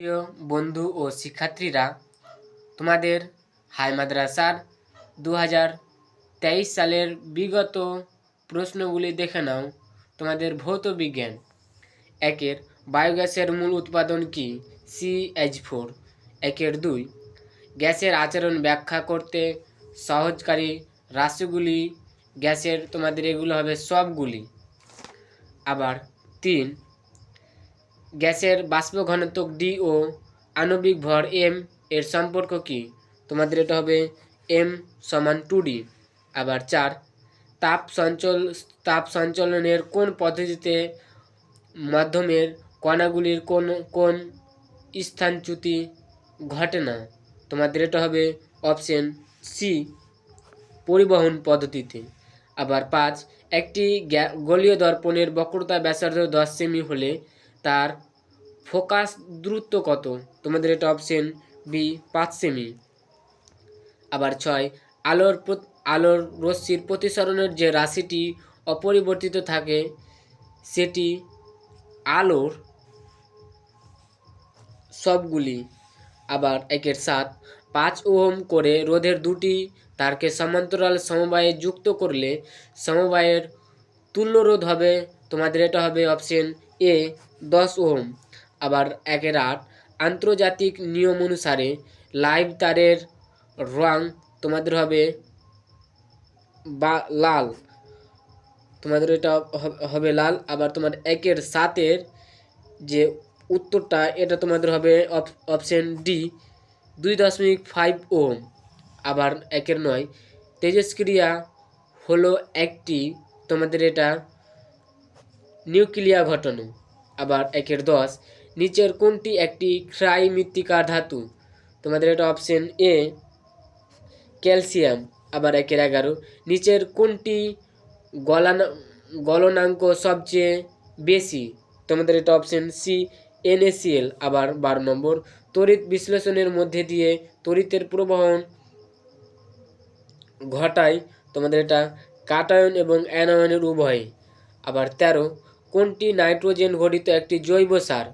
প্রিয় বন্ধু ও শিক্ষার্থীরা, তোমাদের হাই মাদ্রাসার দু হাজার তেইশ সালের বিগত প্রশ্নগুলি দেখে নাও। তোমাদের ভৌত বিজ্ঞান। একের, বায়োগ্যাসের মূল উৎপাদন কি? C H four. একের, দুই, গ্যাসের আচরণ ব্যাখ্যা করতে সহজকারী রাশিগুলি, গ্যাসের তোমাদের এগুলো হবে সবগুলি। আবার, তিন গ্যাসের বাষ্প ঘনত্ব ডি ও আণবিক ভর এম এর সম্পর্ক কি? তোমাদের এটা হবে এম সমান টু ডি আবার চার, তাপ সঞ্চল, তাপ সঞ্চালনের কোন পদ্ধতিতে মাধ্যমের কণাগুলির কোন কোন স্থানচ্যুতি ঘটে না? তোমাদের এটা হবে অপশন সি পরিবহন পদ্ধতিতে। আবার পাঁচ, একটি গলীয় দর্পণের বক্রতা ব্যাসার্ধ দশ সেমি হলে তার ফোকাস দূরত্ব কত? তোমাদের এটা অপশন বি পাঁচ সেমি আবার ছয়, আলোর আলোর রশ্মির প্রতিসরণের যে রাশিটি অপরিবর্তিত থাকে, সেটি আলোর সবগুলি। আবার একের সাত, পাঁচ ওহম করে রোধের দুটি তারকে সমান্তরাল সমবায়ে যুক্ত করলে সমবায়ের তুল্য রোধ হবে। তোমাদের এটা হবে অপশন এ দশ ওহম। আবার একের আট। আন্তর্জাতিক নিয়ম অনুসারে লাইভ তারের রং তোমাদের হবে বা, লাল। তোমাদের এটা হবে লাল। আবার তোমার একের সাতের যে উত্তরটা, এটা তোমাদের হবে অপ- অপশন ডি, দুই দশমিক ফাইভ ওম। আবার একের নয়। তেজস্ক্রিয়া হলো একটি তোমাদের এটা নিউক্লিয়া ঘটনা। আবার একের দশ। নিচের কোনটি একটি ক্ষয় মৃত্তিকার ধাতু? তোমাদের এটা অপশন এ ক্যালসিয়াম আবার একের এগারো। নিচের কোনটি গলান, গলনাঙ্ক সবচেয়ে বেশি? তোমাদের এটা অপশন সি এনএসিএল আবার বারো নম্বর। তড়িৎ বিশ্লেষণের মধ্যে দিয়ে তড়িতের প্রবাহন ঘটায়, তোমাদের এটা কাটায়ন এবং অ্যানায়নের উভয়। আবার তেরো, কোনটি নাইট্রোজেন ঘটিত একটি জৈব সার?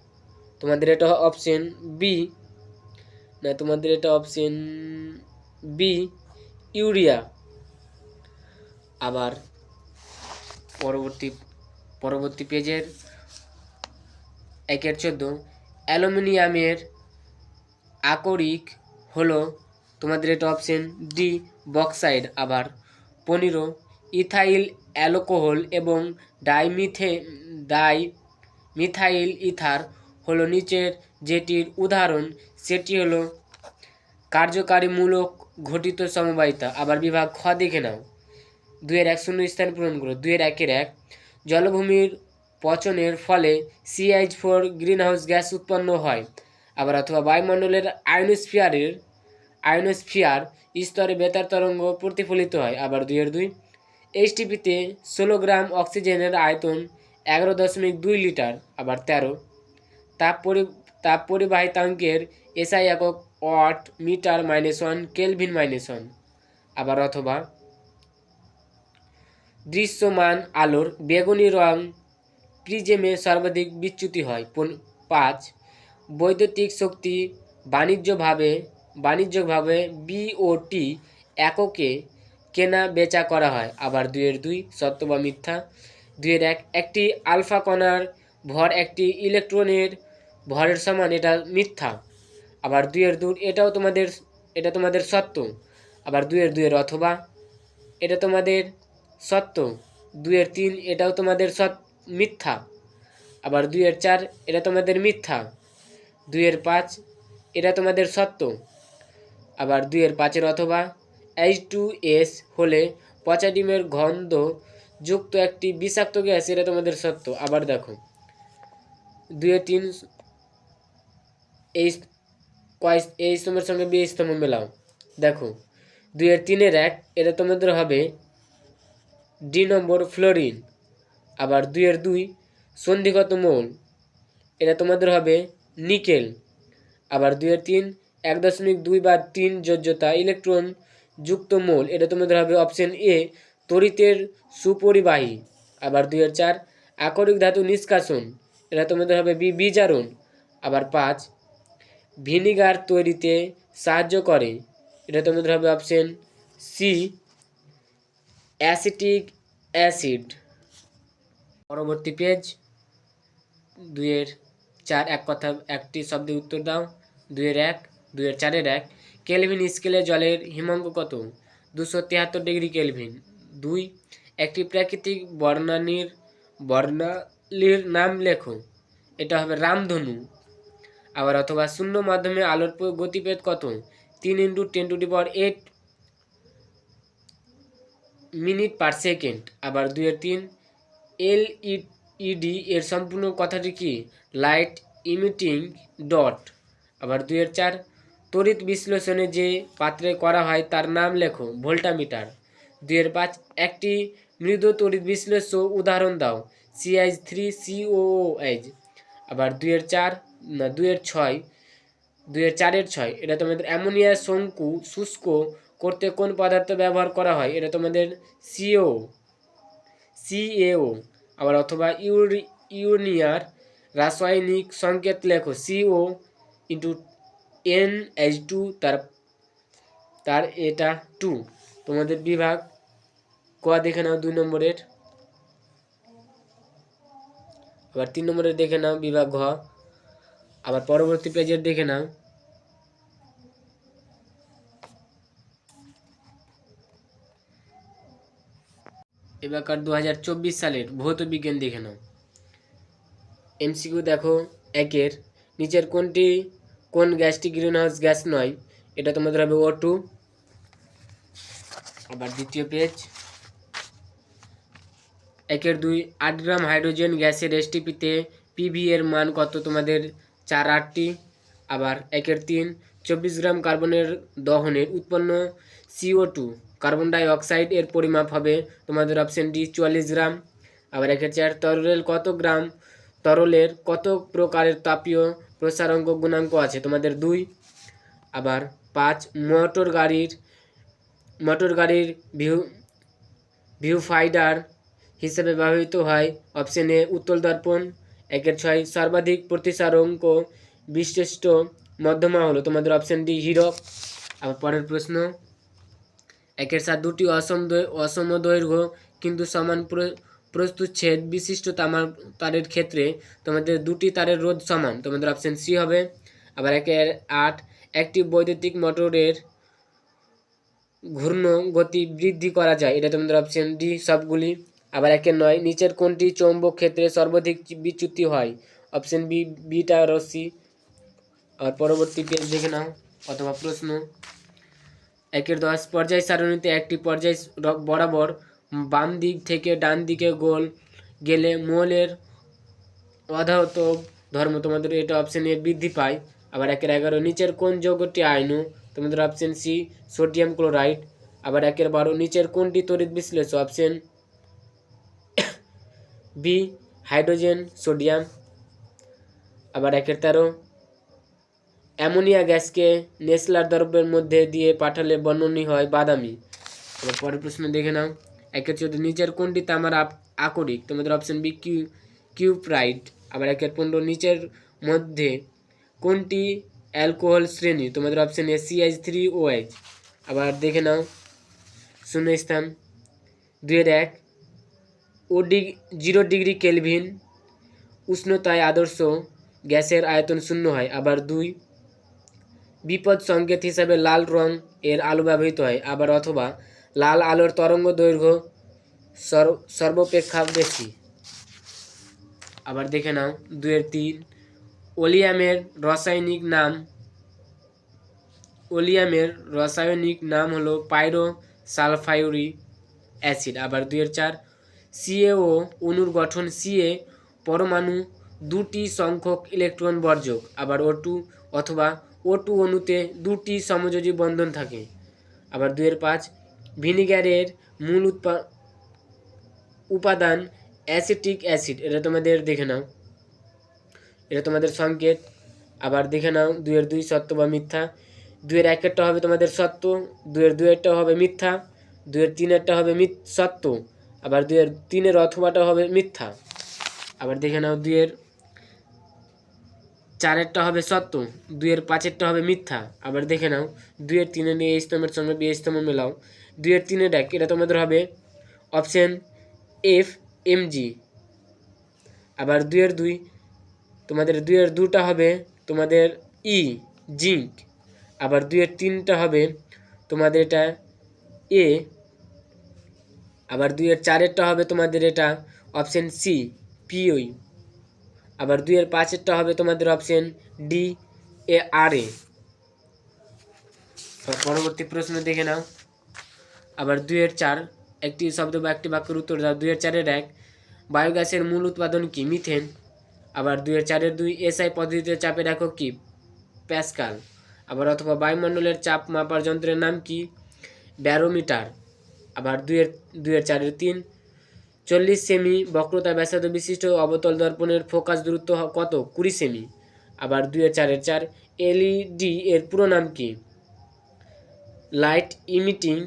তোমাদের এটা অপশন বি না, তোমাদের এটা অপশন বি ইউরিয়া আবার পরবর্তী পরবর্তী পেজের একের চোদ্দ, অ্যালুমিনিয়ামের আকরিক হলো তোমাদের এটা অপশন ডি বক্সাইড আবার পনেরো ইথাইল অ্যালকোহল এবং ডাইমিথে ডাই মিথাইল ইথার হলো নিচের যেটির উদাহরণ, সেটি হলো কার্যকারীমূলক ঘটিত সমবায়িতা। আবার বিভাগ খ দেখে নাও। দুয়ের এক শূন্য স্থান পূরণ করো। দুয়ের একের এক। জলভূমির পচনের ফলে সিআইচ ফোর গ্রিনহাউস গ্যাস উৎপন্ন হয়। আবার অথবা বায়ুমণ্ডলের আয়নোস্ফিয়ারের, আয়নোস্ফিয়ার স্তরে বেতার তরঙ্গ প্রতিফলিত হয়। আবার দুইয়ের দুই। এইচটিপিতে ষোলো গ্রাম অক্সিজেনের আয়তন এগারো দশমিক দুই লিটার। আবার তেরো। তাপ তাপ পরিবাহিতাঙ্কের এসআই একক watt metre minus one kelvin minus one আবার অথবা দৃশ্যমান আলোর বেগুনি রং প্রিজমে সর্বাধিক বিচ্যুতি হয়। পাঁচ, বৈদ্যুতিক শক্তি বাণিজ্যভাবে, বাণিজ্যিকভাবে বিওটি এককে কেনা বেচা করা হয়। আবার দুইয়ের দুই, সত্য বা মিথ্যা। দুইয়ের এক, একটি আলফা কণার ভর একটি ইলেকট্রনের ভরের সমান এটা মিথ্যা। আবার দুইয়ের দুই এটাও তোমাদের, এটা তোমাদের সত্য। আবার দুইয়ের দুইয়ের অথবা, এটা তোমাদের সত্য। দুইয়ের তিন, এটাও তোমাদের সৎ, মিথ্যা। আবার দুইয়ের চার, এটা তোমাদের মিথ্যা। দুইয়ের পাঁচ, এটা তোমাদের সত্য। আবার দুইয়ের পাঁচের অথবা এইচ টু এস হলে পচা ডিমের গন্ধ যুক্ত একটি বিষাক্ত গ্যাস, এটা তোমাদের সত্য। আবার দেখো, দুইয়ের তিন এই কয় এই স্তম্ভের সঙ্গে বি স্তম্ভ মেলাও। দেখো দুই দুইয়ের তিনের এক, এটা তোমাদের হবে ডি নম্বর ফ্লোরিন। আবার দুইয়ের দুই, সন্ধিগত মৌল। এটা তোমাদের হবে নিকেল। আবার দুইয়ের তিন, এক দশমিক দুই বা তিন যোজ্যতা ইলেকট্রন যুক্ত মৌল। এটা তোমাদের হবে অপশন এ তরিতের সুপরিবাহী। আবার দুইয়ের চার, আকরিক ধাতু নিষ্কাশন। এটা তোমাদের হবে বি, বিজারণ। আবার পাঁচ ভিনিগার তৈরিতে সাহায্য করে। এটা তোমাদের হবে অপশন সি অ্যাসিটিক অ্যাসিড পরবর্তী পেজ দুইয়ের চার এক কথা, একটি শব্দে উত্তর দাও। দুইয়ের এক, দুইয়ের চারের এক। কেলভিন স্কেলে জলের হিমাঙ্ক কত? দুশো তিয়াত্তর ডিগ্রি কেলভিন। দুই, একটি প্রাকৃতিক বর্ণালীর বর্ণালীর নাম লেখো। এটা হবে রামধনু। আবার অথবা শূন্য মাধ্যমে আলোর গতিবেগ কত? তিন into ten to power eight minute per second. আবার দুইয়ের তিন, এল ইডি এর সম্পূর্ণ কথাটি কি? Light emitting diode. আবার দুইয়ের চার তড়িৎ বিশ্লেষণে যে পাত্রে করা হয় তার নাম লেখো, ভোল্টামিটার। দুইয়ের পাঁচ, একটি মৃদু তড়িৎ বিশ্লেষ্য উদাহরণ দাও, সিআইজ থ্রি সিওএইচ আবার দুইয়ের চার না, দুইয়ের ছয়, দুইয়ের চারের ছয়, এটা তোমাদের অ্যামোনিয়া, শঙ্কু, শুষ্ক করতে কোন পদার্থ ব্যবহার করা হয়? এটা তোমাদের সিও, সিএও, আবার অথবা ইউরি, ইউনিয়ার রাসায়নিক সংকেত লেখো, C O into N H two, তার তার এটা টু। তোমাদের বিভাগ ক দেখে নাও, দুই নম্বরের। আবার তিন নম্বরের দেখে নাও, বিভাগ ঘ। আবার পরবর্তী পেজের দেখে নাও। এবারকার দু সালের ভৌত বিজ্ঞান দেখে নাও। এমসিকিউ দেখো, একের, নিচের কোনটি, কোন গ্যাসটি গ্রিনহাউস গ্যাস নয়, এটা তোমাদের হবে ও টু আবার দ্বিতীয় পেজ। একের দুই, আট গ্রাম হাইড্রোজেন গ্যাসের এসটিপিতে পিভি এর মান কত তোমাদের চার আটটি, আবার একের তিন। চব্বিশ গ্রাম কার্বনের দহনের উৎপন্ন সিও টু কার্বন ডাই অক্সাইড এর পরিমাপ হবে তোমাদের অপশন ডি চুয়াল্লিশ গ্রাম। আবার একের চার তরলের কত গ্রাম? তরলের কত প্রকারের তাপীয় প্রসারাঙ্ক গুণাঙ্ক আছে তোমাদের দুই। আবার পাঁচ, মোটর গাড়ির মোটর গাড়ির ভিউ ভিউ ফাইডার হিসেবে ব্যবহৃত হয় অপশন উত্তল দর্পণ। একের ছয় সর্বাধিক প্রতিসারঙ্ক বিশিষ্ট মধ্যমা হলো তোমাদের অপশন ডি হিরক আবার পরের প্রশ্ন, একের সাত দুটি অসম অসম দৈর্ঘ্য কিন্তু সমান প্র- প্রস্তুচ্ছেদ বিশিষ্ট তামার, তারের ক্ষেত্রে তোমাদের দুটি তারের রোধ সমান, তোমাদের অপশন সি হবে। আবার একের আট, একটি বৈদ্যুতিক মোটরের ঘূর্ণ গতি বৃদ্ধি করা যায়, এটা তোমাদের অপশন ডি সবগুলি। আবার একের নয়, নিচের কোনটি চৌম্বক ক্ষেত্রে সর্বাধিক বিচ্যুতি হয়? অপশন বি, বিটা রশ্মি। আর পরবর্তী পেজ দেখে নাও, অথবা প্রশ্ন। একের দশ, পর্যায় সারণীতে একটি পর্যায় বরাবর বাম দিক থেকে ডান দিকে গোল গেলে মোলের অধাহত ধর্ম তোমাদের এটা অপশন এ বৃদ্ধি পায়। আবার একের এগারো, নিচের কোন যৌগটি আইনু তোমাদের অপশন সি, সোডিয়াম ক্লোরাইড। আবার একের বারো, নিচের কোনটি তড়িৎ বিশ্লেষ্য? অপশন বি হাইড্রোজেন সোডিয়াম আবার একের তেরো। অ্যামোনিয়া গ্যাসকে নেসলার দ্রব্যের মধ্যে দিয়ে পাঠালে বর্ণনী হয় বাদামি। এবার পরের প্রশ্ন দেখে নাও। একের চোদ্দ নিচের কোনটি তামার আকরিক? তোমাদের অপশন বি কিউ কিউপ্রাইড আবার একের পনেরো, নিচের মধ্যে কোনটি অ্যালকোহল শ্রেণি? তোমাদের option A CH three O H আবার দেখে নাও। শূন্য স্থান। দুয়ের এক ও ডিগ, জিরো ডিগ্রি কেলভিন, উষ্ণতায় আদর্শ গ্যাসের আয়তন শূন্য হয়, আবার দুই, বিপদ সংকেত হিসাবে লাল রং এর আলো ব্যবহৃত হয়, আবার অথবা লাল আলোর তরঙ্গ দৈর্ঘ্য সর্ব সর্বাপেক্ষা বেশি। আবার দেখে নাও দুয়ের তিন, ওলিয়ামের রাসায়নিক নাম, ওলিয়ামের রাসায়নিক নাম হলো পাইরো সালফাইউরিক অ্যাসিড, আবার দুয়ের চার সিএও অণুর গঠন সিএ, পরমাণু দুটি সংখ্যক ইলেকট্রন বর্জক, আবার ও অথবা ও টু অণুতে দুটি সমযোজী বন্ধন থাকে। আবার দুয়ের পাঁচ, ভিনিগারের মূল উৎপা উপাদান অ্যাসিটিক অ্যাসিড, এটা তোমাদের দেখে নাও। এটা তোমাদের সংকেত। আবার দেখে নাও দুয়ের দুই সত্য বা মিথ্যা। দুয়ের একেরটা হবে তোমাদের সত্য দুয়ের দুয়েরটা হবে মিথ্যা। দুয়ের তিনেরটা হবে সত্য। আবার দুয়ের তিনের অথবাটা হবে মিথ্যা। আবার দেখে নাও দুয়ের চারেরটা হবে সত্য, দুইয়ের পাঁচেরটা হবে মিথ্যা। আবার দেখে নাও, দুইয়ের তিনে নিয়ে স্তম্ভের সঙ্গে বি স্তম্ভ মেলাও। দুইয়ের তিনের দেখ, এটা তোমাদের হবে অপশন এফ এম জি আবার দুইয়ের দুই, তোমাদের দুইয়ের দুটা হবে তোমাদের ই, জিঙ্ক। আবার দুইয়ের তিনটা হবে তোমাদের এটা এ আবার দুইয়ের চারেরটা হবে তোমাদের এটা অপশন সি পিওই আবার দুইয়ের পাঁচেরটা হবে তোমাদের অপশন ডি এ আর এ পরবর্তী প্রশ্ন দেখে নাও। আবার দুইয়ের চার, একটি শব্দ বা একটি বাক্যের উত্তর দাও। দুইয়ের চারের এক, বায়োগ্যাসের মূল উৎপাদন কি? মিথেন। আবার দুইয়ের চারের দুই, এসআই পদ্ধতিতে চাপের একক কি? প্যাসকাল। আবার অথবা বায়ুমণ্ডলের চাপ মাপার যন্ত্রের নাম কি? ব্যারোমিটার। আবার দুইয়ের দুইয়ের চারের তিন। চল্লিশ সেমি বক্রতা ব্যাসার্ধ বিশিষ্ট অবতল দর্পণের ফোকাস দূরত্ব কত? কুড়ি সেমি। আবার দুইয়ের চারের চার এলইডি এর পুরো নাম কি? Light emitting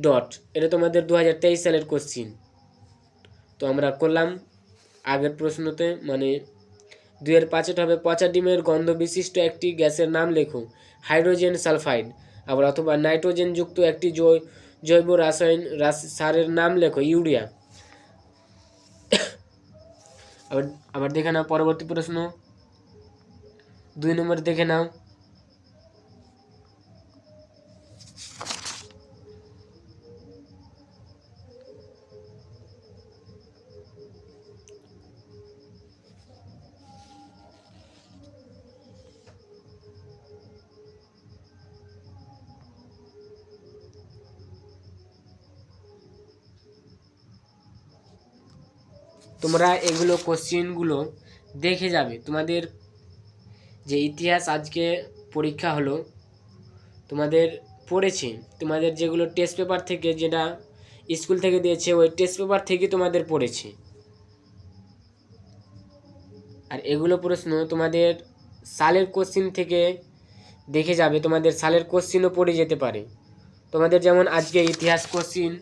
diode. এটা তোমাদের দু হাজার তেইশ সালের কোশ্চিন। তো আমরা করলাম আগের প্রশ্নতে মানে দুইয়ের পাঁচেটা হবে পচা ডিমের গন্ধ বিশিষ্ট একটি গ্যাসের নাম লেখো। Hydrogen sulphide. আবার অথবা নাইট্রোজেন যুক্ত একটি জৈ- জৈব রাসায়ন সারের নাম লেখো, ইউরিয়া। আবার আবার দেখে নাও, পরবর্তী প্রশ্ন। দুই নম্বর দেখে নাও। তোমরা এগুলো কোশ্চেনগুলো দেখে যাবে। তোমাদের যে ইতিহাস আজকে পরীক্ষা হলো, তোমাদের পড়েছে। তোমাদের যেগুলো টেস্ট পেপার থেকে যেটা স্কুল থেকে দিয়েছে, ওই টেস্ট পেপার থেকে তোমাদের পড়েছে। আর এগুলো প্রশ্ন তোমাদের সালের কোশ্চিন থেকে দেখে যাবে। তোমাদের সালের কোশ্চিনও পড়ে যেতে পারে। তোমাদের যেমন আজকে ইতিহাস কোশ্চিন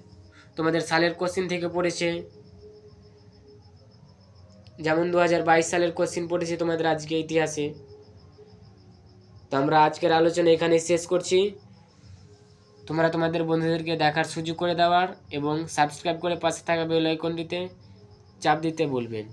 তোমাদের সালের কোশ্চিন থেকে পড়েছে। যেমন দু হাজার বাইশ সালের কোশ্চিন পড়েছি তোমাদের আজকে ইতিহাসে। তো আমরা আজকের আলোচনা এখানে শেষ করছি। তোমরা তোমাদের বন্ধুদেরকে দেখার সুযোগ করে দেওয়ার এবং সাবস্ক্রাইব করে পাশে থাকা বেল আইকনটিতে চাপ দিতে বলবেন